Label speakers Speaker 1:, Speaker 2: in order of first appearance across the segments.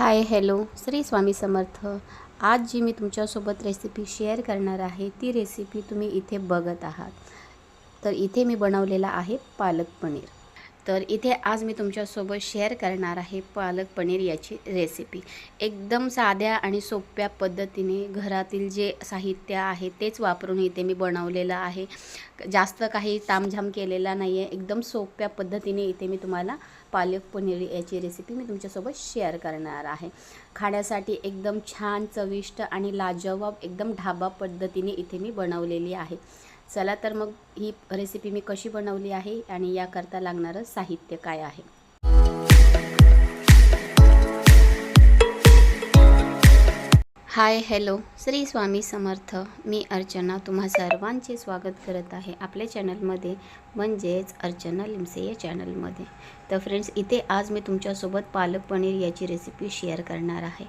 Speaker 1: हाय hello Shri Swami समर्थ. आज जी मी तुमच्यासोबत recipe share करणार आहे ती रेसिपी तुम्ही इथे बघत आहात. तर इथे मी बनवलेला आहे पालक पनीर. तर इथे आज मी तुमच्यासोबत शेअर करणार आहे पालक पनीर याची रेसिपी एकदम साध्या आणि सोप्या पद्धतीने घरातील जे साहित्य आहे तेच वापरून इथे मी बनवलेलं आहे. जास्त काही तामझाम केलेला नाही आहे एकदम सोप्या पद्धतीने इथे मी तुम्हाला पालक पनीर याची रेसिपी मी तुमच्यासोबत शेअर करणार आहे. खाण्यासाठी एकदम छान चविष्ट आणि लाजवाब एकदम ढाबा पद्धतीने इथे मी बनवलेली आहे. चला तर मग ही रेसिपी मी कशी बनवली आहे आणि याकरता लागणारं साहित्य काय आहे? Hi hello. श्री स्वामी समर्थ. मी अर्चना. तुम्हा सर्वांचे स्वागत करत आहे आपल्या चॅनलमध्ये म्हणजेच अर्चना लिमसे या चॅनलमध्ये. तर फ्रेंड्स इथे आज मी तुमच्यासोबत पालक पनीर याची रेसिपी शेअर करणार आहे.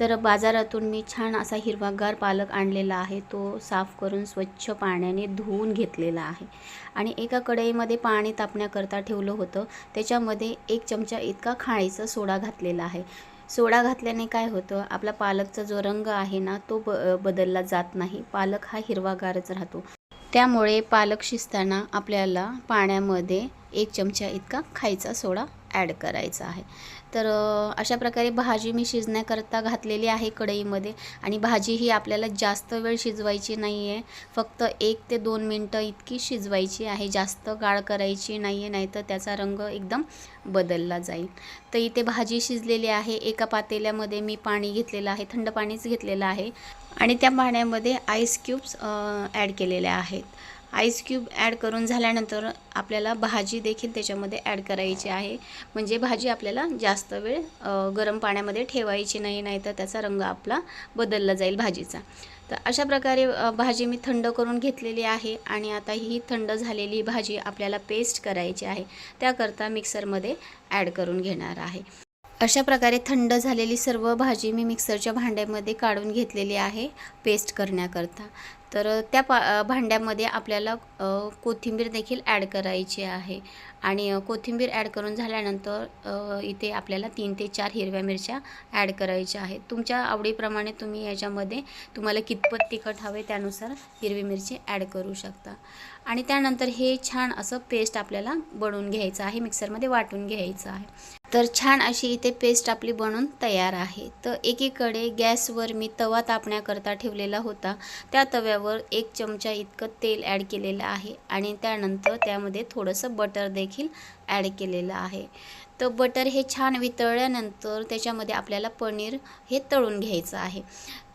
Speaker 1: तर बाजारातून मी छान असा हिरवागार पालक आणलेला आहे. तो साफ करून स्वच्छ पाण्याने धुवून घेतलेला आहे. आणि एका कढईमध्ये पाणी तापण्याकरता ठेवलं होतं. त्याच्यामध्ये एक चमचा इतका खाळीचा सोडा घातलेला आहे. सोडा घातल्याने काय होतं? आपला पालकचा जो रंग आहे ना तो ब बदलला जात नाही. पालक हा हिरवागारच राहतो. त्यामुळे पालक शिजताना आपल्याला पाण्यामध्ये एक चमचा इतका खायचा सोडा ॲड करायचं आहे. तर अशा प्रकारे भाजी मी शिजण्याकरता घातलेली आहे कढईमध्ये आणि भाजी ही आपल्याला जास्त वेळ शिजवायची नाही आहे फक्त एक ते दोन मिनटं इतकी शिजवायची आहे. जास्त गाळ करायची नाही आहे नाहीतर त्याचा रंग एकदम बदलला जाईल. तर इथे भाजी शिजलेली आहे. एका पातेल्यामध्ये मी पाणी घेतलेलं आहे. थंड पाणीच घेतलेलं आहे. आणि त्या पाण्यामध्ये आईस क्यूब्स ॲड केलेल्या आहेत. आईस क्यूब ॲड करून झाल्यानंतर आपल्याला भाजी देखील त्याच्यामध्ये ॲड करायची आहे. म्हणजे भाजी आपल्याला जास्त वेळ गरम पाण्यामध्ये ठेवायची नाही नाही तर त्याचा रंग आपला बदलला जाईल भाजीचा. तर अशा प्रकारे भाजी मी थंड करून घेतलेली आहे आणि आता ही थंड झालेली भाजी आपल्याला पेस्ट करायची आहे. त्याकरता मिक्सरमध्ये ॲड करून घेणार आहे. अशा प्रकारे थंड झालेली सर्व भाजी मी मिक्सरच्या भांड्यामध्ये काढून घेतलेली आहे पेस्ट करण्याकरता. तर त्या पा भांड्यामध्ये आपल्याला कोथिंबीर देखील ॲड करायची आहे. आणि कोथिंबीर ॲड करून झाल्यानंतर इथे आपल्याला तीन ते चार हिरव्या मिरच्या ॲड करायच्या आहेत. तुमच्या आवडीप्रमाणे तुम्ही याच्यामध्ये तुम्हाला कितपत तिखट हवे त्यानुसार हिरवी मिरची ॲड करू शकता. आणि त्यानंतर हे छान असं पेस्ट आपल्याला बनवून घ्यायचं आहे मिक्सरमध्ये वाटून घ्यायचं आहे. तर छान अशी इथे पेस्ट आपली बनून तयार आहे. तर एकीकडे गॅसवर मी तवा तापण्याकरता ठेवलेला होता. त्या तव्यावर एक चमचा इतकं तेल ॲड केलेलं आहे आणि त्यानंतर त्यामध्ये थोडंसं बटर देखील ॲड केलेलं आहे. तर बटर हे छान वितळल्यानंतर त्याच्यामध्ये आपल्याला पनीर हे तळून घ्यायचं आहे.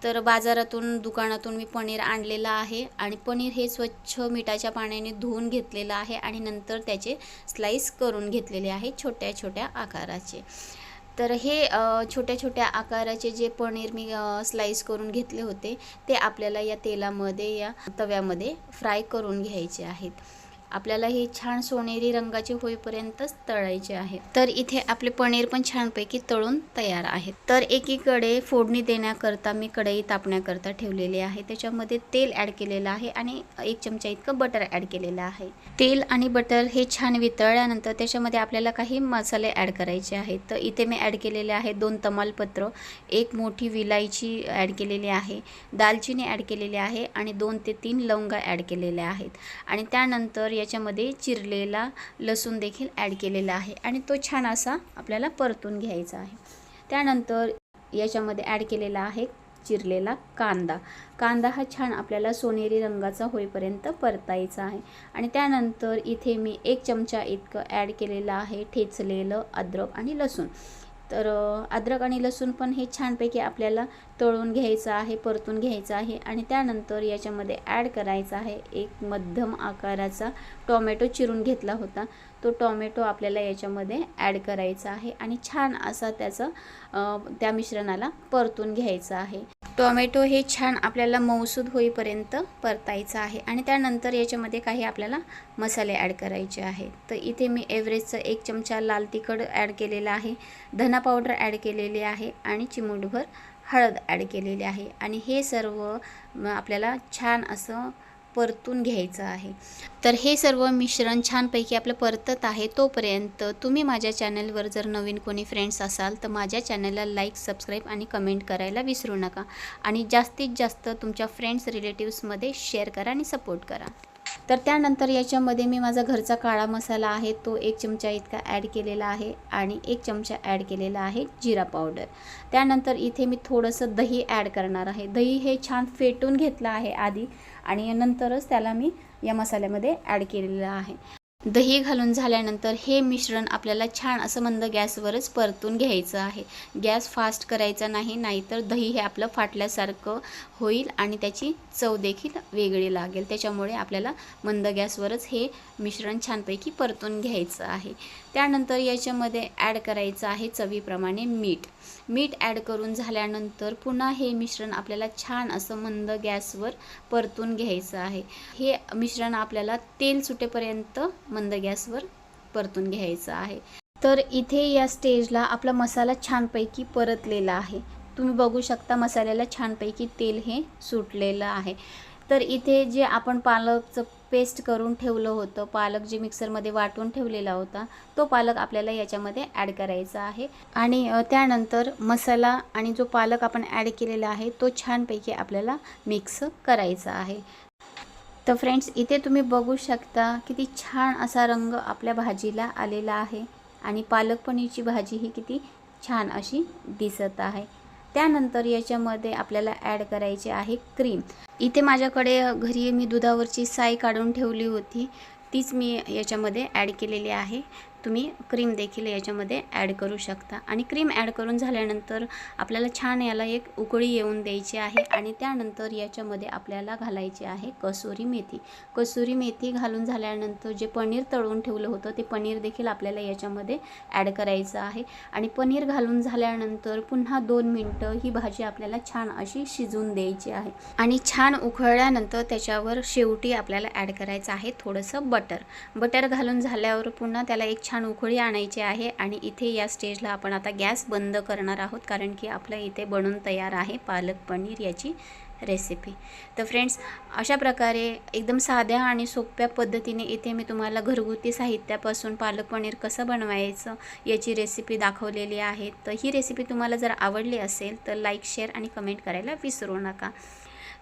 Speaker 1: तर बाजारातून दुकानातून मी पनीर आणलेलं आहे आणि पनीर हे स्वच्छ मिठाच्या पाण्याने धुवून घेतलेलं आहे आणि नंतर त्याचे स्लाईस करून घेतलेले आहे छोट्या छोट्या आकाराचे. तर हे छोट्या छोट्या आकाराचे जे पनीर मी स्लाईस करून घेतले होते ते आपल्याला या तेलामध्ये या तव्यामध्ये फ्राय करून घ्यायचे आहेत. आपल्याला हे छान सोनेरी रंगाचे होईपर्यंतच तळायचे आहे. तर इथे आपले पनीर पण छानपैकी तळून तयार आहेत. तर एकीकडे फोडणी देण्याकरता मी कढई तापण्याकरता ठेवलेली आहे. त्याच्यामध्ये तेल ॲड केलेलं आहे आणि एक चमचा इतकं बटर ॲड केलेलं आहे. तेल आणि बटर हे छान वितळल्यानंतर त्याच्यामध्ये आपल्याला काही मसाले ॲड करायचे आहेत. तर इथे मी ॲड केलेले आहे दोन तमालपत्र एक मोठी विलायची ॲड केलेली आहे दालचिनी ॲड केलेली आहे आणि दोन ते तीन लवंगा ॲड केलेल्या आहेत. आणि त्यानंतर याच्यामध्ये चिरलेला लसूण देखील ॲड केलेला आहे. आणि तो छान असा आपल्याला परतून घ्यायचा आहे. त्यानंतर याच्यामध्ये ॲड केलेला आहे चिरलेला कांदा. कांदा हा छान आपल्याला सोनेरी रंगाचा होईपर्यंत परतायचा आहे. आणि त्यानंतर इथे मी एक चमचा इतकं ॲड केलेलं आहे ठेचलेलं अद्रक आणि लसूण. तर अद्रक आणि लसूण पण हे छानपैकी आपल्याला तळून घ्यायचं आहे परतून घ्यायचं आहे आणि त्यानंतर याच्यामध्ये ॲड करायचा आहे एक मध्यम आकाराचा टॉमॅटो चिरून घेतला होता. तो टॉमॅटो आपल्याला याच्यामध्ये ॲड करायचा आहे आणि छान असा त्याचं त्या मिश्रणाला परतून घ्यायचा आहे. टोमॅटो हे छान आपल्याला मऊसूद होईपर्यंत परतायचं आहे आणि त्यानंतर याच्यामध्ये काही आपल्याला मसाले ॲड करायचे आहे तर इथे मी एव्हरेजचं एक चमचा लाल तिखट ॲड केलेला आहे धना पावडर ॲड केलेली आहे आणि चिमूटभर हळद ॲड केलेली आहे. आणि हे सर्व आपल्याला छान असं परतून घ्यायचं आहे. तर हे सर्व मिश्रण छानपैकी आपलं परतत आहे तोपर्यंत तुम्ही माझ्या चॅनलवर जर नवीन कोणी फ्रेंड्स असाल तर माझ्या चॅनलला लाईक सबस्क्राईब आणि कमेंट करायला विसरू नका. आणि जास्तीत जास्त तुमच्या फ्रेंड्स रिलेटिव्समध्ये शेअर करा आणि सपोर्ट करा. तर त्यानंतर याच्यामध्ये मी माझा घरचा काळा मसाला आहे तो एक चमचा इतका ॲड केलेला आहे आणि एक चमचा ॲड केलेला आहे जिरा पावडर त्यानंतर इथे मी थोडंसं दही ॲड करणार आहे. दही हे छान फेटून घेतलं आहे आधी आणि नंतरच त्याला मी या मसाल्यामध्ये ॲड केलेलं आहे. दही घालून झाल्यानंतर हे मिश्रण आपल्याला छान असं मंद गॅसवरच परतून घ्यायचं आहे. गॅस फास्ट करायचा नाही नाहीतर दही हे आपलं फाटल्यासारखं होईल आणि त्याची चव देखील वेगळी लागेल. त्याच्यामुळे आपल्याला मंद गॅसवरच हे मिश्रण छानपैकी परतून घ्यायचं आहे. त्यानंतर याच्यामध्ये ॲड करायचं आहे चवीप्रमाणे मीठ. मीठ ॲड करून झाल्यानंतर पुन्हा हे मिश्रण आपल्याला छान असं मंद गॅसवर परतून घ्यायचं आहे. हे मिश्रण आपल्याला तेल सुटेपर्यंत मंद गॅसवर परतून घ्यायचं आहे. तर इथे या स्टेजला आपला मसाला छानपैकी परतलेला आहे. तुम्ही बघू शकता मसाल्याला छानपैकी तेल हे सुटलेलं आहे. तर इथे जे आपण पालकचं पेस्ट करून ठेवलं होतं पालक जे मिक्सरमध्ये वाटून ठेवलेला होता तो पालक आपल्याला याच्यामध्ये ॲड करायचा आहे. आणि त्यानंतर मसाला आणि जो पालक आपण ॲड केलेला आहे तो छानपैकी आपल्याला मिक्स करायचा आहे. तर फ्रेंड्स इथे तुम्ही बघू शकता किती छान असा रंग आपल्या भाजीला आलेला आहे. आणि पालक पनीरची भाजी ही किती छान अशी दिसत आहे. त्यानंतर याच्यामध्ये आपल्याला ॲड करायचे आहे क्रीम इथे माझ्याकडे घरी मी दुधावरची साय काढून ठेवली होती. तीच मी याच्यामध्ये ॲड केलेली आहे. तुम्ही क्रीम देखील याच्यामध्ये ॲड करू शकता. आणि क्रीम ॲड करून झाल्यानंतर आपल्याला छान याला एक उकळी येऊन द्यायची आहे आणि त्यानंतर याच्यामध्ये आपल्याला घालायची आहे कसुरी मेथी. कसुरी मेथी घालून झाल्यानंतर जे पनीर तळून ठेवलं होतं ते पनीर देखील आपल्याला याच्यामध्ये ॲड करायचं आहे. आणि पनीर घालून झाल्यानंतर पुन्हा दोन मिनटं ही भाजी आपल्याला छान अशी शिजून द्यायची आहे. आणि छान उकळल्यानंतर त्याच्यावर शेवटी आपल्याला ॲड करायचं आहे थोडंसं बटर बटर घालून झाल्यावर पुन्हा त्याला एक छान उकळी आणायची आहे आणि इथे या स्टेजला आपण आता गॅस बंद करणार आहोत कारण की आपलं इथे बनून तयार आहे पालक पनीर याची रेसिपी. तर फ्रेंड्स अशा प्रकारे एकदम साध्या आणि सोप्या पद्धतीने इथे मी तुम्हाला घरगुती साहित्यापासून पालक पनीर कसं बनवायचं याची रेसिपी दाखवलेली आहे. तर ही रेसिपी तुम्हाला जर आवडली असेल तर लाईक शेअर आणि कमेंट करायला विसरू नका.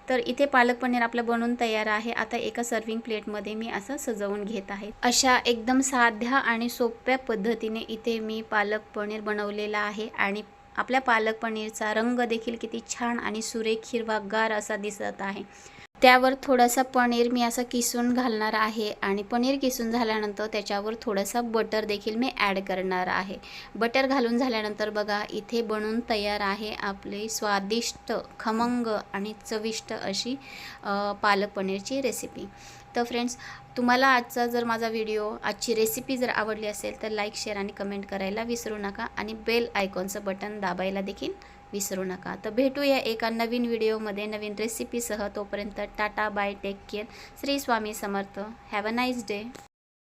Speaker 1: तर इथे पालक पनीर आपलं बनवून तयार आहे. आता एका सर्विंग प्लेटमध्ये मी असं सजवून घेत आहे. अशा एकदम साध्या आणि सोप्या पद्धतीने इथे मी पालक पनीर बनवलेला आहे आणि आपल्या पालक पनीरचा रंग देखील किती छान आणि सुरेख हिरवागार असा दिसत आहे. त्यावर थोडासा पनीर मी असं किसून घालणार आहे आणि पनीर किसून झाल्यानंतर त्याच्यावर थोडासा बटर देखील मी ॲड करणार आहे. बटर घालून झाल्यानंतर बघा इथे बनून तयार आहे आपली स्वादिष्ट खमंग आणि चविष्ट अशी पालक पनीरची रेसिपी तर फ्रेंड्स तुम्हाला आजचा जर माझा व्हिडिओ आजची रेसिपी जर आवडली असेल तर लाईक शेअर आणि कमेंट करायला विसरू नका आणि बेल आयकॉनचं बटन दाबायला देखील विसरू नका. तर भेटूया एका नवीन व्हिडिओमध्ये. नवीन रेसिपीसह तोपर्यंत tata bye take care. Shri Swami Samarth. Have a nice day